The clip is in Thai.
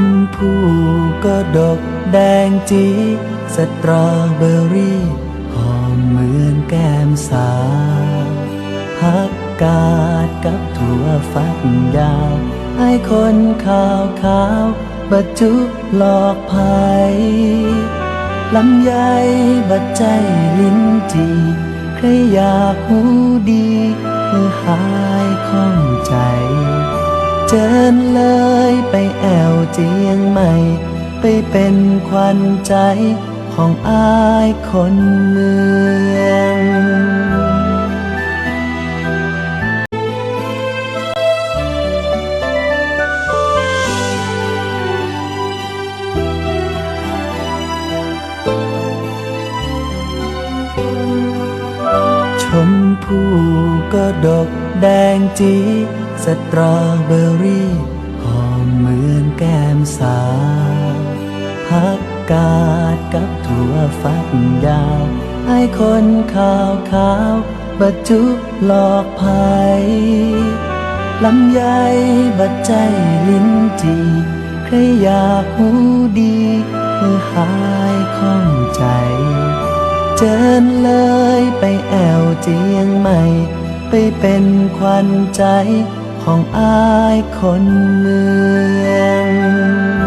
มพูก็ดกแดงจีสตรอเบอรี่หอมเหมือนแก้มสาผักกาดกับถั่วฝักยาวไอ้คนขาวขาวบัดจุหลอกภัยลำไยบัดใจลิ้นจีใครอยากหูดีเพื่อหายข้องใจ เจิญเลยไปแอวเจียงใหม่ ไปเป็นควันใจของอายคนเมือง ชมพู่ก็ดกแดงจีสตรอเบอรี่หอมเหมือนแก้มสาผักกาดกับถั่วฝักยาวไอ้คนขาวขาวบัดจุหลอกภัยลำไยบัดใจลิ้นจีใครอยากหูดีเพื่อหายข้องใจ เจิญเลยไปแอวเจียงใหม่ ไปเป็นควันใจของอายคนเมือง